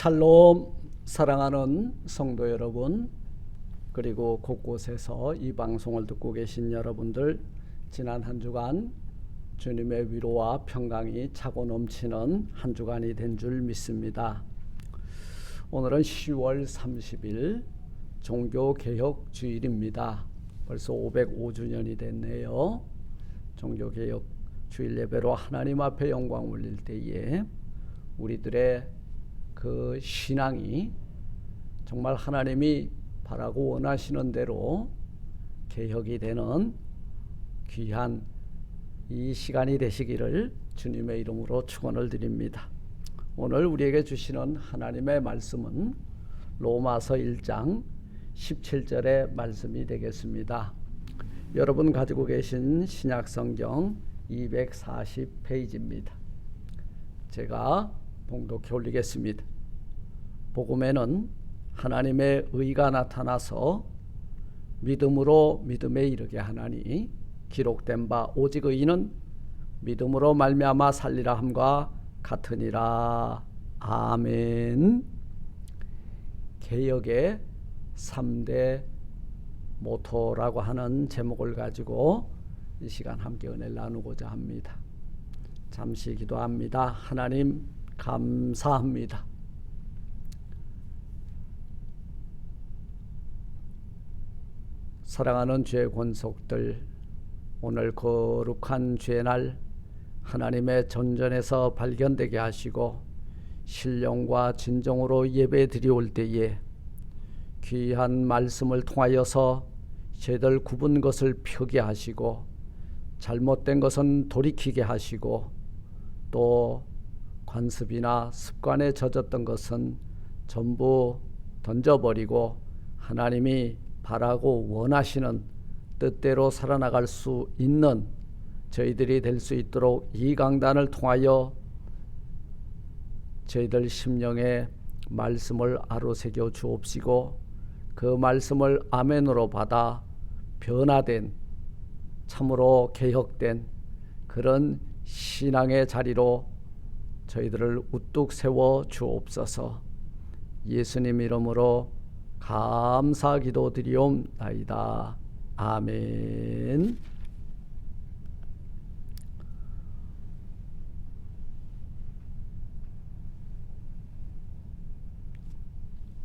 샬롬 사랑하는 성도 여러분 그리고 곳곳에서 이 방송을 듣고 계신 여러분들 지난 한 주간 주님의 위로와 평강이 차고 넘치는 한 주간이 된 줄 믿습니다. 오늘은 10월 30일 종교개혁 주일입니다. 벌써 505주년이 됐네요. 종교개혁 주일 예배로 하나님 앞에 영광 올릴 때에 우리들의 그 신앙이 정말 하나님이 바라고 원하시는 대로 개혁이 되는 귀한 이 시간이 되시기를 주님의 이름으로 축원을 드립니다. 오늘 우리에게 주시는 하나님의 말씀은 로마서 1장 17절의 말씀이 되겠습니다. 여러분 가지고 계신 신약 성경 240페이지입니다. 제가 봉독해 올리겠습니다. 복음에는 하나님의 의가 나타나서 믿음으로 믿음에 이르게 하나니 기록된 바 오직 의인은 믿음으로 말미암아 살리라 함과 같으니라. 아멘. 개혁의 3대 모토라고 하는 제목을 가지고 이 시간 함께 은혜를 나누고자 합니다. 잠시 기도합니다. 하나님 감사합니다. 사랑하는 죄 권속들 오늘 거룩한 죄 날 하나님의 전전에서 발견되게 하시고 신령과 진정으로 예배 드리올 때에 귀한 말씀을 통하여서 죄들 굽은 것을 펴게 하시고 잘못된 것은 돌이키게 하시고 또 관습이나 습관에 젖었던 것은 전부 던져버리고 하나님이 바라고 원하시는 뜻대로 살아나갈 수 있는 저희들이 될 수 있도록 이 강단을 통하여 저희들 심령에 말씀을 아로새겨 주옵시고 그 말씀을 아멘으로 받아 변화된 참으로 개혁된 그런 신앙의 자리로 저희들을 우뚝 세워 주옵소서. 예수님 이름으로 감사 기도 드리옵나이다. 아멘.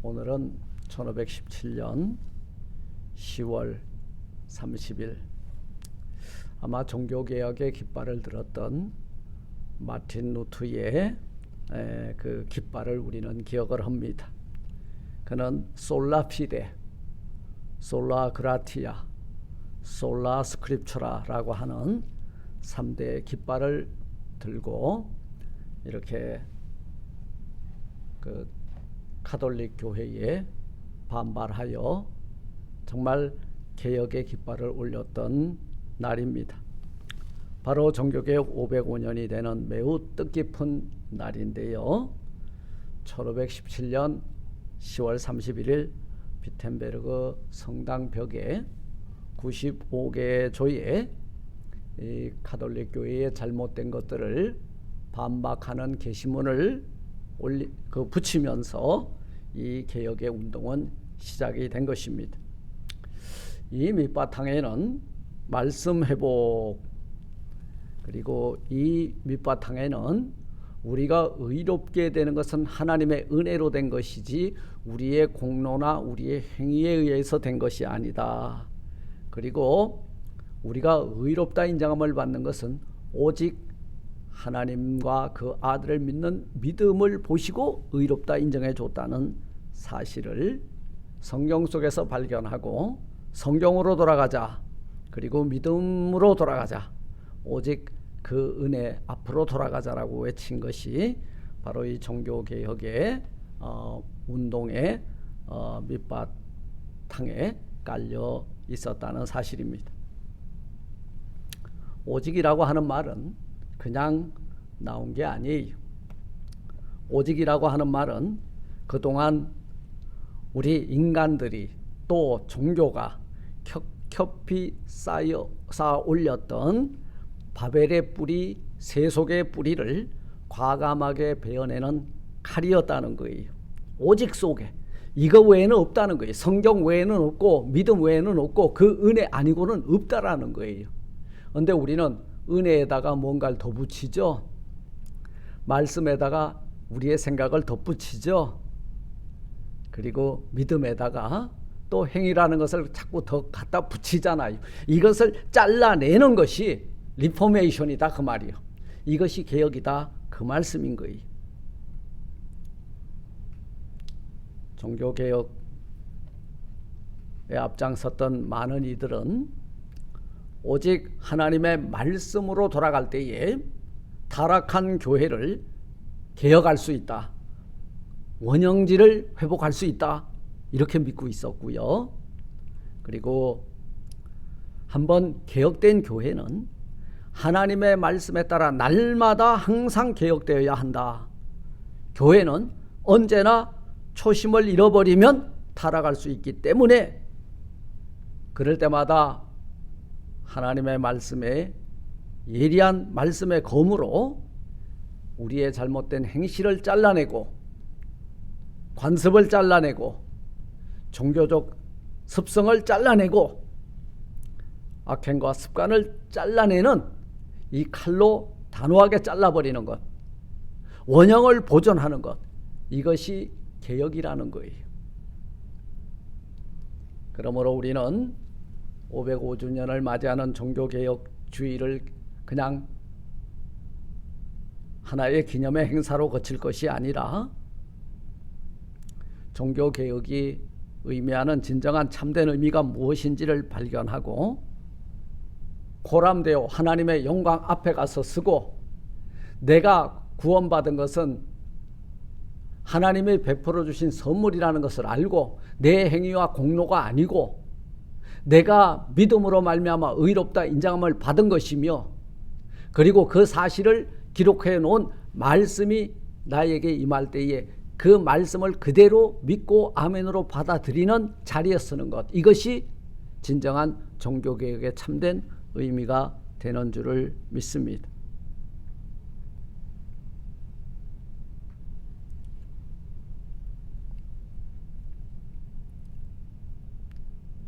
오늘은 1517년 10월 30일 아마 종교개혁의 깃발을 들었던 마틴 루트의 그 깃발을 우리는 기억을 합니다. 그는 솔라 피데, 솔라 그라티아, 솔라 스크립처라라고 하는 3대 깃발을 들고 이렇게 그 카톨릭 교회에 반발하여 정말 개혁의 깃발을 올렸던 날입니다. 바로 종교개혁 505년이 되는 매우 뜻깊은 날인데요. 1517년 10월 31일 비텐베르그 성당 벽에 95개의 조에 이 카톨릭 교회의 잘못된 것들을 반박하는 게시문을 올리 그 붙이면서 이 개혁의 운동은 시작이 된 것입니다. 이 밑바탕에는 말씀 회복 그리고 이 밑바탕에는 우리가 의롭게 되는 것은 하나님의 은혜로 된 것이지 우리의 공로나 우리의 행위에 의해서 된 것이 아니다. 그리고 우리가 의롭다 인정함을 받는 것은 오직 하나님과 그 아들을 믿는 믿음을 보시고 의롭다 인정해 줬다는 사실을 성경 속에서 발견하고 성경으로 돌아가자. 그리고 믿음으로 돌아가자. 오직 그 은혜 앞으로 돌아가자라고 외친 것이 바로 이 종교 개혁의 어, 운동의 어, 밑바탕에 깔려 있었다는 사실입니다. 오직이라고 하는 말은 그냥 나온 게 아니에요. 오직이라고 하는 말은 그동안 우리 인간들이 또 종교가 겹 겹이 쌓여 쌓아 올렸던 바벨의 뿌리, 세속의 뿌리를 과감하게 베어내는 칼이었다는 거예요. 오직 속에 이거 외에는 없다는 거예요. 성경 외에는 없고 믿음 외에는 없고 그 은혜 아니고는 없다라는 거예요. 근데 우리는 은혜에다가 뭔가를 더 붙이죠. 말씀에다가 우리의 생각을 덧붙이죠. 그리고 믿음에다가 또 행위라는 것을 자꾸 더 갖다 붙이잖아요. 이것을 잘라내는 것이 리포메이션이다 그 말이요. 이것이 개혁이다 그 말씀인 거예요. 종교 개혁에 앞장섰던 많은 이들은 오직 하나님의 말씀으로 돌아갈 때에 타락한 교회를 개혁할 수 있다. 원형질을 회복할 수 있다. 이렇게 믿고 있었고요. 그리고 한번 개혁된 교회는 하나님의 말씀에 따라 날마다 항상 개혁되어야 한다. 교회는 언제나 초심을 잃어버리면 타락할 수 있기 때문에 그럴 때마다 하나님의 말씀에 예리한 말씀의 검으로 우리의 잘못된 행실을 잘라내고 관습을 잘라내고 종교적 습성을 잘라내고 악행과 습관을 잘라내는 이 칼로 단호하게 잘라버리는 것 원형을 보존하는 것 이것이 개혁이라는 거예요. 그러므로 우리는 505주년을 맞이하는 종교개혁 주의를 그냥 하나의 기념의 행사로 거칠 것이 아니라 종교개혁이 의미하는 진정한 참된 의미가 무엇인지를 발견하고 고람되어 하나님의 영광 앞에 가서 쓰고 내가 구원받은 것은 하나님이 베풀어 주신 선물이라는 것을 알고 내 행위와 공로가 아니고 내가 믿음으로 말미암아 의롭다 인정함을 받은 것이며 그리고 그 사실을 기록해 놓은 말씀이 나에게 임할 때에 그 말씀을 그대로 믿고 아멘으로 받아들이는 자리에 쓰는 것. 이것이 진정한 종교개혁의 참된 의미가 되는 줄을 믿습니다.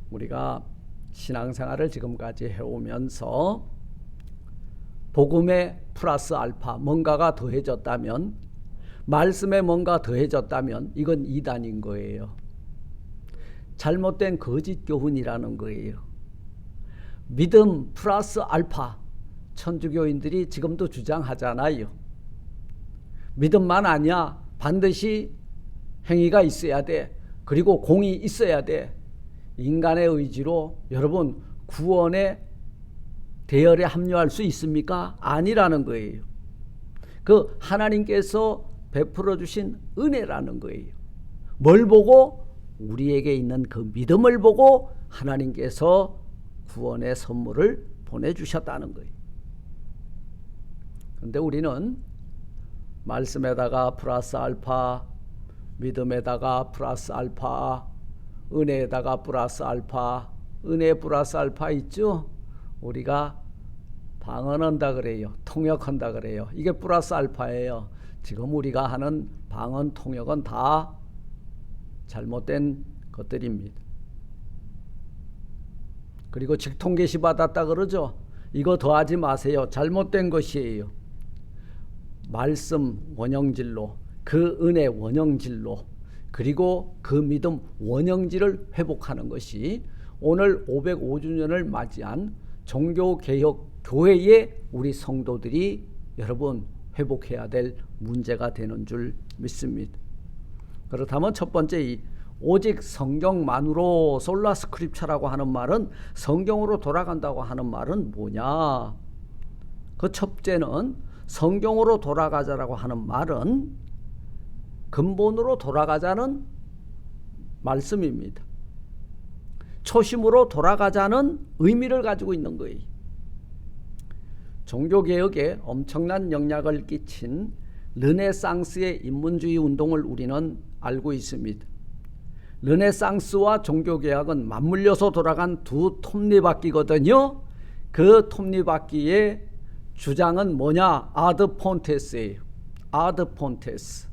우리가 신앙생활을 지금까지 해오면서 복음에 플러스 알파 뭔가가 더해졌다면 말씀에 뭔가 더해졌다면 이건 이단인 거예요. 잘못된 거짓 교훈이라는 거예요. 믿음 플러스 알파 천주교인들이 지금도 주장하잖아요. 믿음만 아니야. 반드시 행위가 있어야 돼. 그리고 공이 있어야 돼. 인간의 의지로 여러분 구원의 대열에 합류할 수 있습니까? 아니라는 거예요. 그 하나님께서 베풀어 주신 은혜라는 거예요. 뭘 보고 우리에게 있는 그 믿음을 보고 하나님께서 구원의 선물을 보내주셨다는 거예요. 근데 우리는 말씀에다가 플러스 알파, 믿음에다가 플러스 알파, 은혜에다가 플러스 알파, 은혜 플러스 알파 있죠? 우리가 방언한다 그래요. 통역한다 그래요. 이게 플러스 알파예요. 지금 우리가 하는 방언 통역은 다 잘못된 것들입니다. 그리고 직통 계시 받았다 그러죠. 이거 더하지 마세요. 잘못된 것이에요. 말씀 원형질로 그 은혜 원형질로 그리고 그 믿음 원형질을 회복하는 것이 오늘 505주년을 맞이한 종교개혁 교회의 우리 성도들이 여러분 회복해야 될 문제가 되는 줄 믿습니다. 그렇다면 첫 번째 이 오직 성경만으로 솔라 스크립처라고 하는 말은 성경으로 돌아간다고 하는 말은 뭐냐? 그 첫째는 성경으로 돌아가자라고 하는 말은 근본으로 돌아가자는 말씀입니다. 초심으로 돌아가자는 의미를 가지고 있는 거예요. 종교개혁에 엄청난 영향을 끼친 르네상스의 인문주의 운동을 우리는 알고 있습니다. 르네상스와 종교개혁은 맞물려서 돌아간 두 톱니바퀴거든요. 그 톱니바퀴의 주장은 뭐냐? 아드 폰테스예요. 아드 폰테스.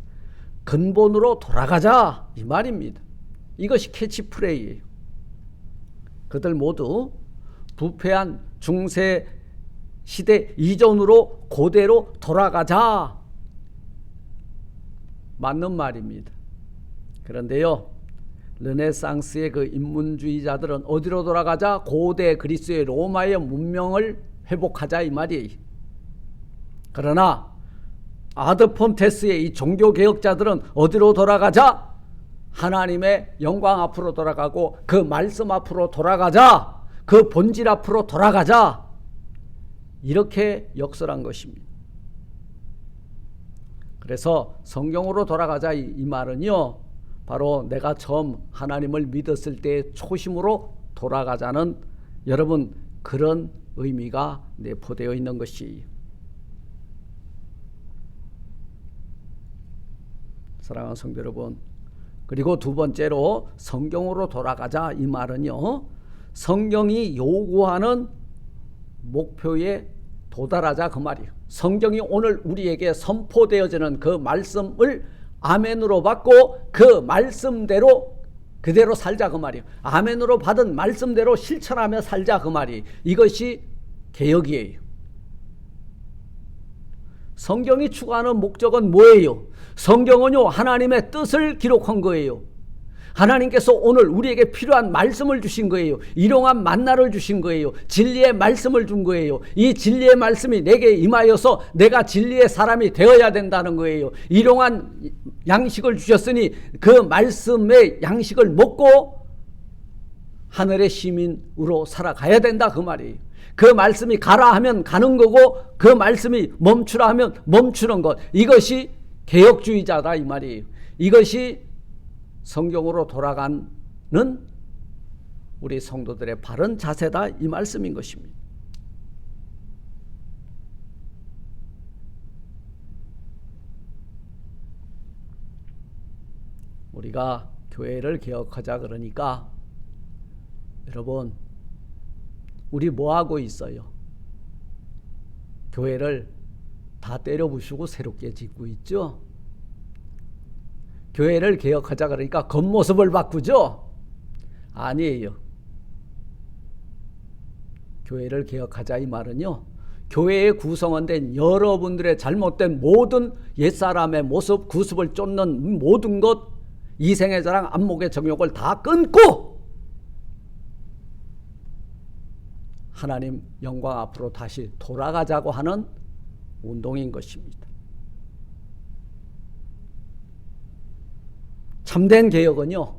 근본으로 돌아가자 이 말입니다. 이것이 캐치프레이예요. 그들 모두 부패한 중세 시대 이전으로 고대로 돌아가자 맞는 말입니다. 그런데요. 르네상스의 그 인문주의자들은 어디로 돌아가자? 고대 그리스의 로마의 문명을 회복하자 이 말이에요. 그러나 아드폰테스의 이 종교 개혁자들은 어디로 돌아가자? 하나님의 영광 앞으로 돌아가고 그 말씀 앞으로 돌아가자. 그 본질 앞으로 돌아가자. 이렇게 역설한 것입니다. 그래서 성경으로 돌아가자 이, 이 말은요. 바로 내가 처음 하나님을 믿었을 때 초심으로 돌아가자는 여러분 그런 의미가 내포되어 있는 것이 사랑하는 성도 여러분 그리고 두 번째로 성경으로 돌아가자 이 말은요 성경이 요구하는 목표에 도달하자 그 말이에요. 성경이 오늘 우리에게 선포되어지는 그 말씀을 아멘으로 받고 그 말씀대로 그대로 살자 그 말이에요. 아멘으로 받은 말씀대로 실천하며 살자 그 말이 이것이 개혁이에요. 성경이 추구하는 목적은 뭐예요? 성경은요 하나님의 뜻을 기록한 거예요. 하나님께서 오늘 우리에게 필요한 말씀을 주신 거예요. 일용한 만나를 주신 거예요. 진리의 말씀을 준 거예요. 이 진리의 말씀이 내게 임하여서 내가 진리의 사람이 되어야 된다는 거예요. 일용한 양식을 주셨으니 그 말씀의 양식을 먹고 하늘의 시민으로 살아가야 된다 그 말이에요. 그 말씀이 가라 하면 가는 거고 그 말씀이 멈추라 하면 멈추는 것. 이것이 개혁주의자다 이 말이에요. 이것이 성경으로 돌아가는 우리 성도들의 바른 자세다 이 말씀인 것입니다. 우리가 교회를 개혁하자 그러니까 여러분 우리 뭐 하고 있어요? 교회를 다 때려 부수고 새롭게 짓고 있죠. 교회를 개혁하자 그러니까 겉모습을 바꾸죠? 아니에요. 교회를 개혁하자 이 말은요. 교회의 구성원된 여러분들의 잘못된 모든 옛사람의 모습, 구습을 쫓는 모든 것, 이생의 자랑, 안목의 정욕을 다 끊고 하나님 영광 앞으로 다시 돌아가자고 하는 운동인 것입니다. 참된 개혁은요,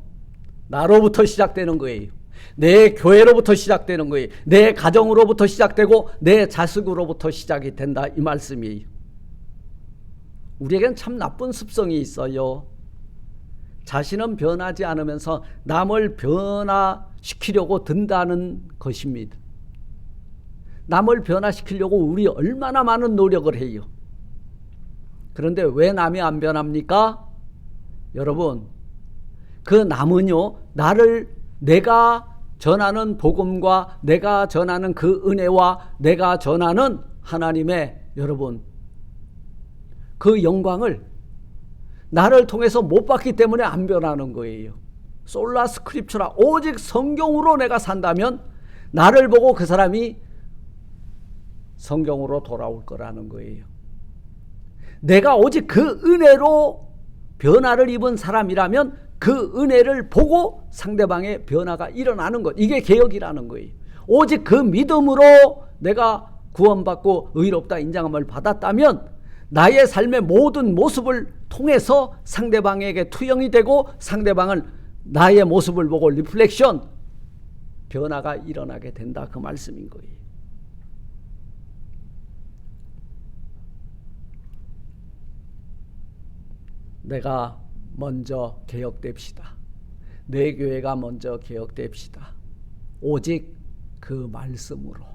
나로부터 시작되는 거예요. 내 교회로부터 시작되는 거예요. 내 가정으로부터 시작되고 내 자식으로부터 시작이 된다 이 말씀이에요. 우리에겐 참 나쁜 습성이 있어요. 자신은 변하지 않으면서 남을 변화시키려고 든다는 것입니다. 남을 변화시키려고 우리 얼마나 많은 노력을 해요. 그런데 왜 남이 안 변합니까? 여러분, 그 남은요, 나를 내가 전하는 복음과 내가 전하는 그 은혜와 내가 전하는 하나님의 여러분, 그 영광을 나를 통해서 못 받기 때문에 안 변하는 거예요. 솔라 스크립처라 오직 성경으로 내가 산다면 나를 보고 그 사람이 성경으로 돌아올 거라는 거예요. 내가 오직 그 은혜로 변화를 입은 사람이라면 그 은혜를 보고 상대방의 변화가 일어나는 것. 이게 개혁이라는 거예요. 오직 그 믿음으로 내가 구원받고 의롭다 인정함을 받았다면 나의 삶의 모든 모습을 통해서 상대방에게 투영이 되고 상대방은 나의 모습을 보고 리플렉션 변화가 일어나게 된다 그 말씀인 거예요. 내가 먼저 개혁됩시다. 내 교회가 먼저 개혁됩시다. 오직 그 말씀으로.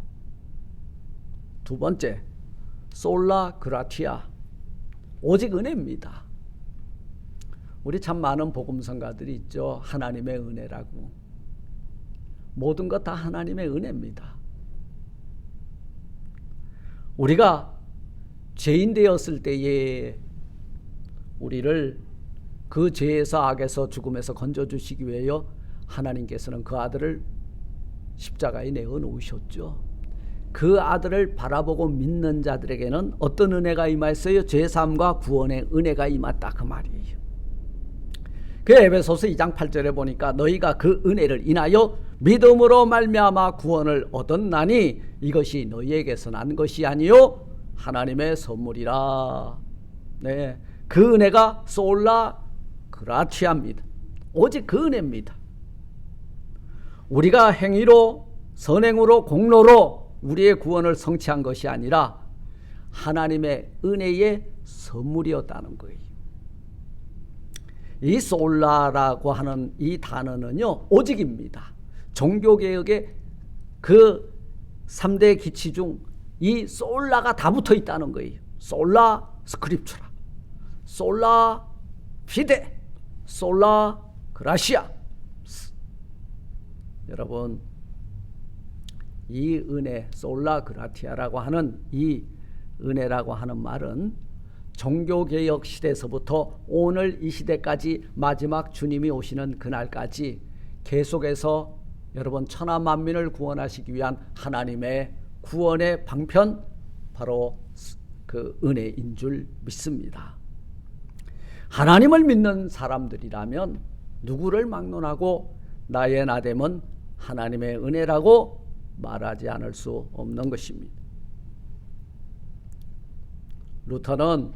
두 번째, 솔라 그라티아. 오직 은혜입니다. 우리 참 많은 복음성가들이 있죠. 하나님의 은혜라고. 모든 것 다 하나님의 은혜입니다. 우리가 죄인 되었을 때에 우리를 그 죄에서 악에서 죽음에서 건져 주시기 위하여 하나님께서는 그 아들을 십자가에 내어 놓으셨죠. 그 아들을 바라보고 믿는 자들에게는 어떤 은혜가 임하였어요? 죄사함과 구원의 은혜가 임했다 그 말이에요. 그 에베소서 2장 8절에 보니까 너희가 그 은혜를 인하여 믿음으로 말미암아 구원을 얻었나니 이것이 너희에게서 난 것이 아니요 하나님의 선물이라. 네. 그 은혜가 솔라 그라치아입니다. 오직 그 은혜입니다. 우리가 행위로 선행으로 공로로 우리의 구원을 성취한 것이 아니라 하나님의 은혜의 선물이었다는 거예요. 이 솔라라고 하는 이 단어는요, 오직입니다. 종교개혁의 그 3대 기치 중 이 솔라가 다 붙어 있다는 거예요. 솔라 스크립처라, 솔라 피데, 솔라 그라시아. 여러분, 이 은혜, 솔라 그라티아라고 하는 이 은혜라고 하는 말은 종교개혁 시대에서부터 오늘 이 시대까지 마지막 주님이 오시는 그날까지 계속해서 여러분 천하 만민을 구원하시기 위한 하나님의 구원의 방편 바로 그 은혜인 줄 믿습니다. 하나님을 믿는 사람들이라면 누구를 막론하고 나의 나됨은 하나님의 은혜라고 말하지 않을 수 없는 것입니다. 루터는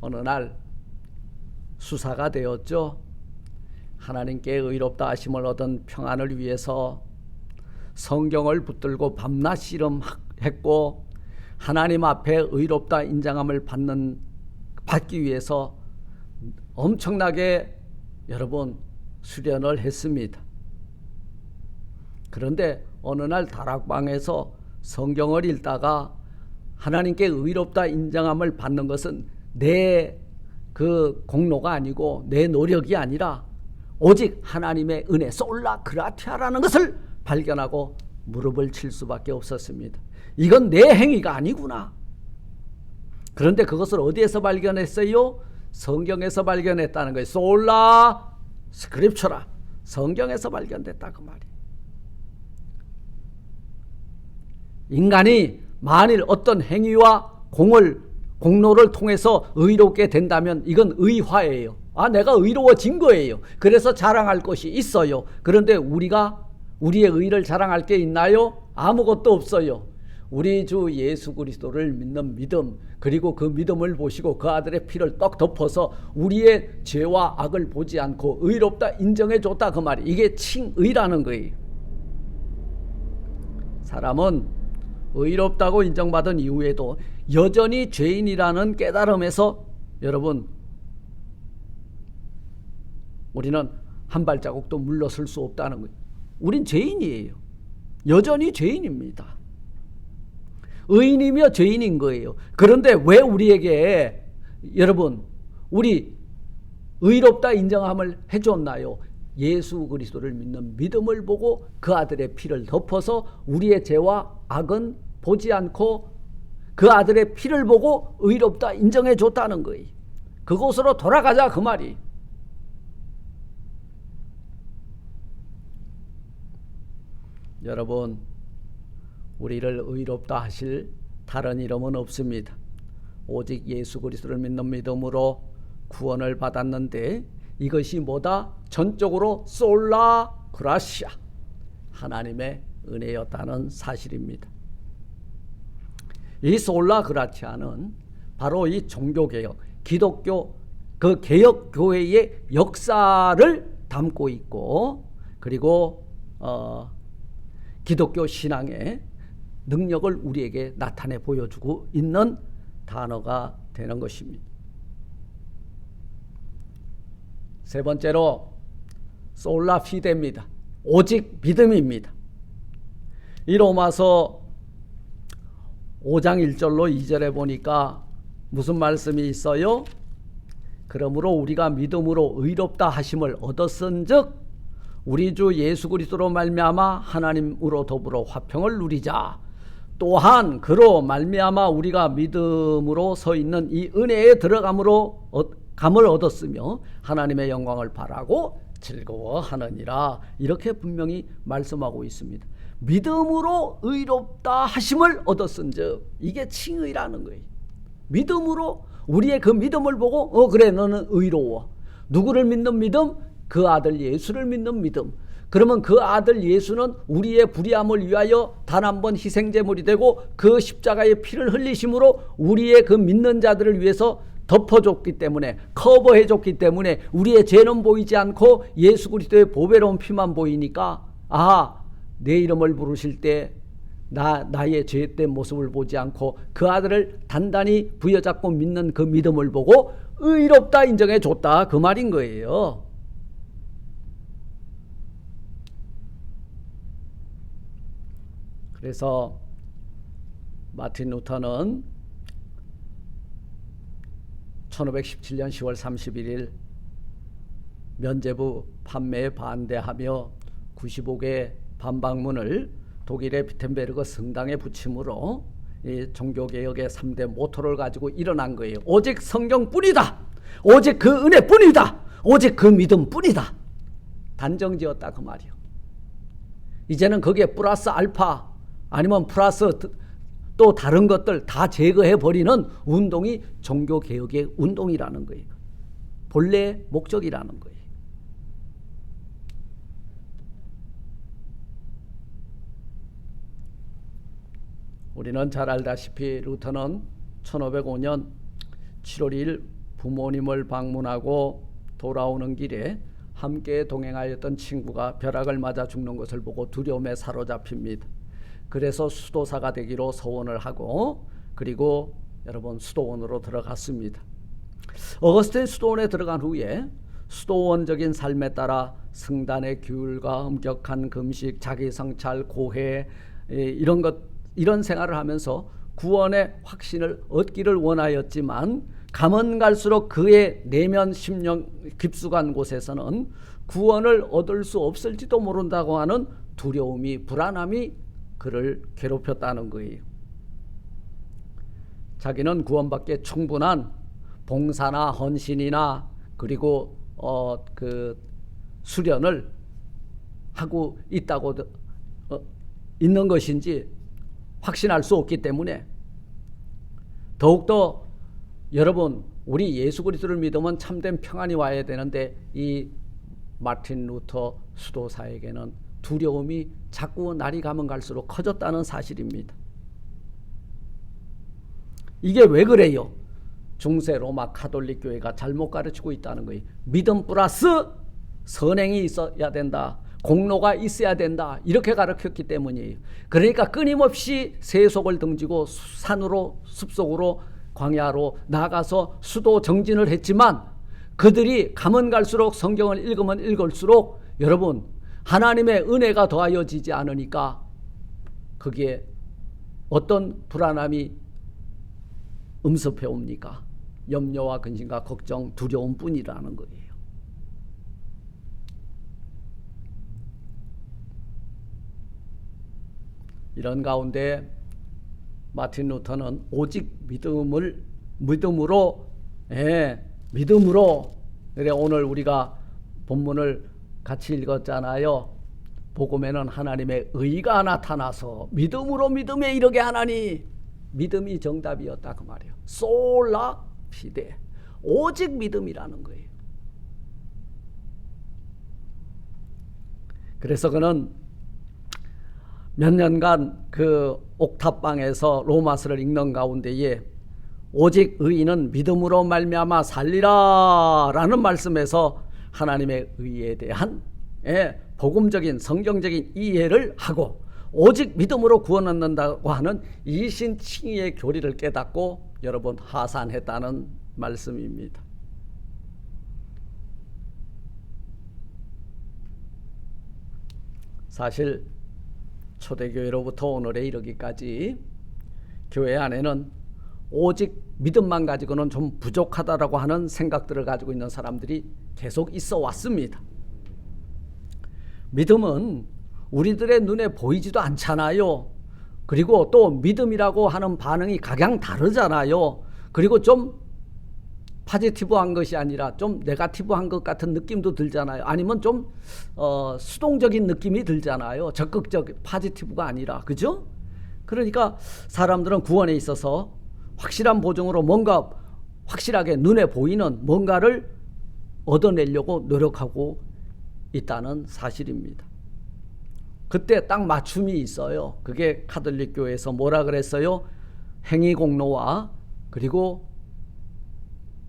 어느 날 수사가 되었죠. 하나님께 의롭다 하심을 얻은 평안을 위해서 성경을 붙들고 밤낮 씨름했고 하나님 앞에 의롭다 인정함을 받는 받기 위해서 엄청나게 여러분 수련을 했습니다. 그런데 어느 날 다락방에서 성경을 읽다가 하나님께 의롭다 인정함을 받는 것은 내 그 공로가 아니고 내 노력이 아니라 오직 하나님의 은혜 솔라 그라티아라는 것을 발견하고 무릎을 칠 수밖에 없었습니다. 이건 내 행위가 아니구나. 그런데 그것을 어디에서 발견했어요? 성경에서 발견했다는 거예요. 솔라 스크립처라. 성경에서 발견됐다 그 말이. 인간이 만일 어떤 행위와 공을 공로를 통해서 의롭게 된다면 이건 의화예요. 아, 내가 의로워진 거예요. 그래서 자랑할 것이 있어요. 그런데 우리가 우리의 의를 자랑할 게 있나요? 아무것도 없어요. 우리 주 예수 그리스도를 믿는 믿음 그리고 그 믿음을 보시고 그 아들의 피를 떡 덮어서 우리의 죄와 악을 보지 않고 의롭다 인정해 줬다 그 말이 이게 칭의라는 거예요. 사람은 의롭다고 인정받은 이후에도 여전히 죄인이라는 깨달음에서 여러분 우리는 한 발자국도 물러설 수 없다는 거예요. 우린 죄인이에요. 여전히 죄인입니다. 의인이며 죄인인 거예요. 그런데 왜 우리에게 여러분 우리 의롭다 인정함을 해줬나요? 예수 그리스도를 믿는 믿음을 보고 그 아들의 피를 덮어서 우리의 죄와 악은 보지 않고 그 아들의 피를 보고 의롭다 인정해 줬다는 거예요. 그곳으로 돌아가자 그 말이. 여러분 우리를 의롭다 하실 다른 이름은 없습니다. 오직 예수 그리스도를 믿는 믿음으로 구원을 받았는데 이것이 뭐다? 전적으로 솔라 그라시아 하나님의 은혜였다는 사실입니다. 이 솔라 그라치아는 바로 이 종교 개혁, 기독교 그 개혁 교회의 역사를 담고 있고 그리고 어, 기독교 신앙의 능력을 우리에게 나타내 보여주고 있는 단어가 되는 것입니다. 세 번째로 솔라 피데입니다. 오직 믿음입니다. 이 로마서 5장 1절로 2절에 보니까 무슨 말씀이 있어요? 그러므로 우리가 믿음으로 의롭다 하심을 얻었은즉 우리 주 예수 그리스도로 말미암아 하나님으로 더불어 화평을 누리자. 또한 그로 말미암아 우리가 믿음으로 서 있는 이 은혜에 들어감으로 어, 감을 얻었으며 하나님의 영광을 바라고 즐거워하느니라 이렇게 분명히 말씀하고 있습니다. 믿음으로 의롭다 하심을 얻었은즉 이게 칭의라는 거예요. 믿음으로 우리의 그 믿음을 보고 어 그래 너는 의로워. 누구를 믿는 믿음? 그 아들 예수를 믿는 믿음. 그러면 그 아들 예수는 우리의 불의함을 위하여 단 한 번 희생제물이 되고 그 십자가의 피를 흘리심으로 우리의 그 믿는 자들을 위해서 덮어줬기 때문에 커버해줬기 때문에 우리의 죄는 보이지 않고 예수 그리스도의 보배로운 피만 보이니까 아 내 이름을 부르실 때 나, 나의 죄된 모습을 보지 않고 그 아들을 단단히 부여잡고 믿는 그 믿음을 보고 의롭다 인정해 줬다 그 말인 거예요. 그래서 마틴 루터는 1517년 10월 31일 면제부 판매에 반대하며 95개 반박문을 독일의 비텐베르그 성당에 붙임으로 이 종교개혁의 3대 모토를 가지고 일어난 거예요. 오직 성경뿐이다. 오직 그 은혜뿐이다. 오직 그 믿음뿐이다. 단정지었다 그 말이요. 이제는 거기에 플러스 알파 아니면 플러스 또 다른 것들 다 제거해 버리는 운동이 종교 개혁의 운동이라는 거예요. 본래 목적이라는 거예요. 우리는 잘 알다시피 루터는 1505년 7월 2일 부모님을 방문하고 돌아오는 길에 함께 동행하였던 친구가 벼락을 맞아 죽는 것을 보고 두려움에 사로잡힙니다. 그래서 수도사가 되기로 서원을 하고 그리고 여러분 수도원으로 들어갔습니다. 어거스틴 수도원에 들어간 후에 수도원적인 삶에 따라 승단의 규율과 엄격한 금식, 자기 성찰, 고해 이런 것 이런 생활을 하면서 구원의 확신을 얻기를 원하였지만 가면 갈수록 그의 내면 심령 깊숙한 곳에서는 구원을 얻을 수 없을지도 모른다고 하는 두려움이 불안함이 그를 괴롭혔다는 거예요. 자기는 구원받기에 충분한 봉사나 헌신이나 그리고 어 그 수련을 하고 있다고 어, 있는 것인지 확신할 수 없기 때문에 더욱더 여러분 우리 예수 그리스도를 믿으면 참된 평안이 와야 되는데 이 마틴 루터 수도사에게는 두려움이 자꾸 날이 가면 갈수록 커졌다는 사실입니다. 이게 왜 그래요? 중세 로마 카톨릭 교회가 잘못 가르치고 있다는 거예요. 믿음 플러스 선행이 있어야 된다. 공로가 있어야 된다. 이렇게 가르쳤기 때문이에요. 그러니까 끊임없이 세속을 등지고 산으로 숲속으로 광야로 나가서 수도 정진을 했지만 그들이 가면 갈수록 성경을 읽으면 읽을수록 여러분 하나님의 은혜가 더하여지지 않으니까 거기에 어떤 불안함이 음습해 옵니까? 염려와 근심과 걱정, 두려움 뿐이라는 거예요. 이런 가운데 마틴 루터는 오직 믿음을 믿음으로 예, 믿음으로 그래 오늘 우리가 본문을 같이 읽었잖아요. 복음에는 하나님의 의가 나타나서 믿음으로 믿음에 이르게 하나니 믿음이 정답이었다 그 말이에요. 솔라 피데 오직 믿음이라는 거예요. 그래서 그는 몇 년간 그 옥탑방에서 로마서를 읽는 가운데에 오직 의인은 믿음으로 말미암아 살리라라는 말씀에서 하나님의 의에 대한 예, 복음적인 성경적인 이해를 하고 오직 믿음으로 구원 얻는다고 하는 이신칭의의 교리를 깨닫고 여러분 하산했다는 말씀입니다. 사실 초대교회로부터 오늘에 이르기까지 교회 안에는 오직 믿음만 가지고는 좀 부족하다라고 하는 생각들을 가지고 있는 사람들이 계속 있어 왔습니다. 믿음은 우리들의 눈에 보이지도 않잖아요. 그리고 또 믿음이라고 하는 반응이 각양 다르잖아요. 그리고 좀 파지티브한 것이 아니라 좀 네가티브한 것 같은 느낌도 들잖아요. 아니면 좀 어, 수동적인 느낌이 들잖아요. 적극적 파지티브가 아니라 그죠? 그러니까 사람들은 구원에 있어서 확실한 보증으로 뭔가 확실하게 눈에 보이는 뭔가를 얻어내려고 노력하고 있다는 사실입니다. 그때 딱 맞춤이 있어요. 그게 카톨릭 교회에서 뭐라 그랬어요? 행위 공로와 그리고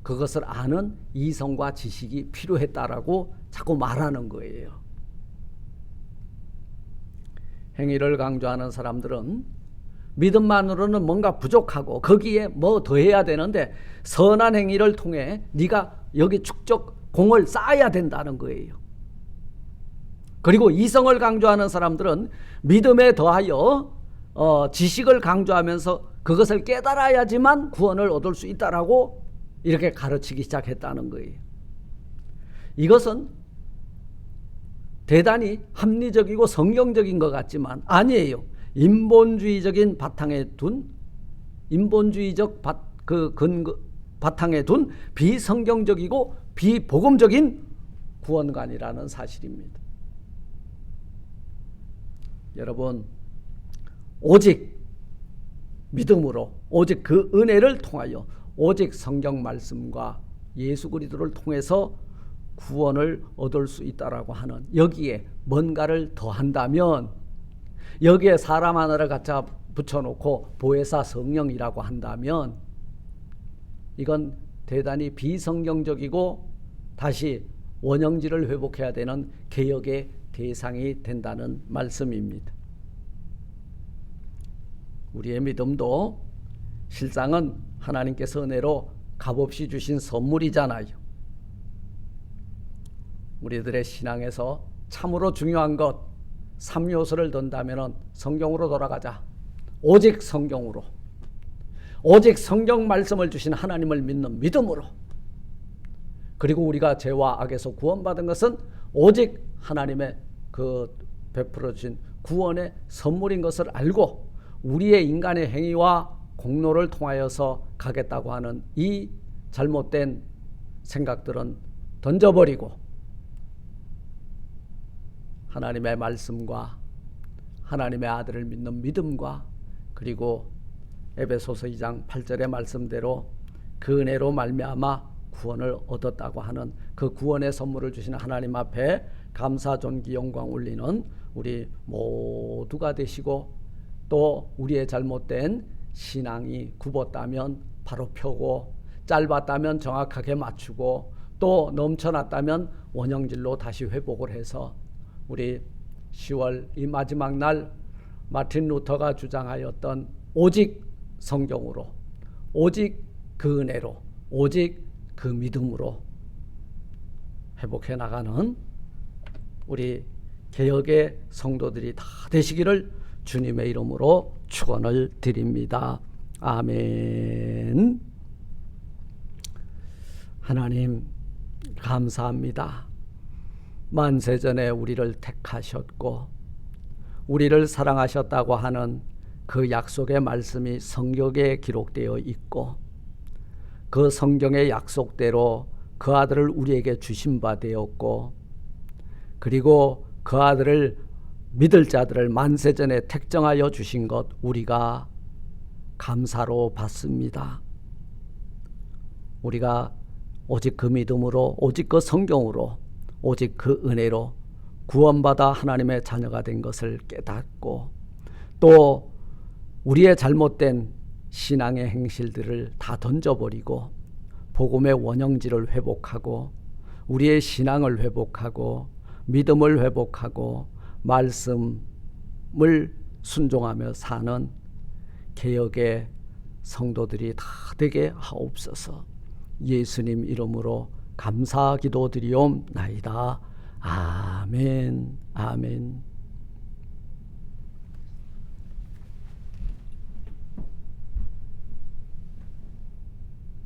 그것을 아는 이성과 지식이 필요했다라고 자꾸 말하는 거예요. 행위를 강조하는 사람들은 믿음만으로는 뭔가 부족하고 거기에 뭐 더해야 되는데 선한 행위를 통해 네가 여기 축적 공을 쌓아야 된다는 거예요. 그리고 이성을 강조하는 사람들은 믿음에 더하여 어, 지식을 강조하면서 그것을 깨달아야지만 구원을 얻을 수 있다라고 이렇게 가르치기 시작했다는 거예요. 이것은 대단히 합리적이고 성경적인 것 같지만 아니에요. 인본주의적인 바탕에 둔 인본주의적 바, 그 근거 바탕에 둔 비성경적이고 비복음적인 구원관이라는 사실입니다. 여러분 오직 믿음으로 오직 그 은혜를 통하여 오직 성경 말씀과 예수 그리스도를 통해서 구원을 얻을 수 있다라고 하는 여기에 뭔가를 더한다면 여기에 사람 하나를 갖다 붙여놓고 보혜사 성령이라고 한다면 이건 대단히 비성경적이고 다시 원형지를 회복해야 되는 개혁의 대상이 된다는 말씀입니다. 우리의 믿음도 실상은 하나님께서 은혜로 값없이 주신 선물이잖아요. 우리들의 신앙에서 참으로 중요한 것 3요소를 던다면 성경으로 돌아가자. 오직 성경으로. 오직 성경 말씀을 주신 하나님을 믿는 믿음으로. 그리고 우리가 죄와 악에서 구원받은 것은 오직 하나님의 그 베풀어 주신 구원의 선물인 것을 알고 우리의 인간의 행위와 공로를 통하여서 가겠다고 하는 이 잘못된 생각들은 던져버리고 하나님의 말씀과 하나님의 아들을 믿는 믿음과 그리고 에베소서 2장 8절의 말씀대로 그 은혜로 말미암아 구원을 얻었다고 하는 그 구원의 선물을 주시는 하나님 앞에 감사 존귀 영광 올리는 우리 모두가 되시고 또 우리의 잘못된 신앙이 굽었다면 바로 펴고 짧았다면 정확하게 맞추고 또 넘쳐났다면 원형질로 다시 회복을 해서 우리 10월 이 마지막 날 마틴 루터가 주장하였던 오직 성경으로 오직 그 은혜로 오직 그 믿음으로 회복해 나가는 우리 개혁의 성도들이 다 되시기를 주님의 이름으로 축원을 드립니다. 아멘. 하나님 감사합니다. 만세 전에 우리를 택하셨고 우리를 사랑하셨다고 하는 그 약속의 말씀이 성경에 기록되어 있고 그 성경의 약속대로 그 아들을 우리에게 주신 바 되었고 그리고 그 아들을 믿을 자들을 만세전에 택정하여 주신 것 우리가 감사로 받습니다. 우리가 오직 그 믿음으로 오직 그 성경으로 오직 그 은혜로 구원받아 하나님의 자녀가 된 것을 깨닫고 또 우리의 잘못된 신앙의 행실들을 다 던져버리고 복음의 원형지를 회복하고 우리의 신앙을 회복하고 믿음을 회복하고 말씀을 순종하며 사는 개혁의 성도들이 다 되게 하옵소서. 예수님 이름으로 감사 기도드리옵나이다. 아멘. 아멘.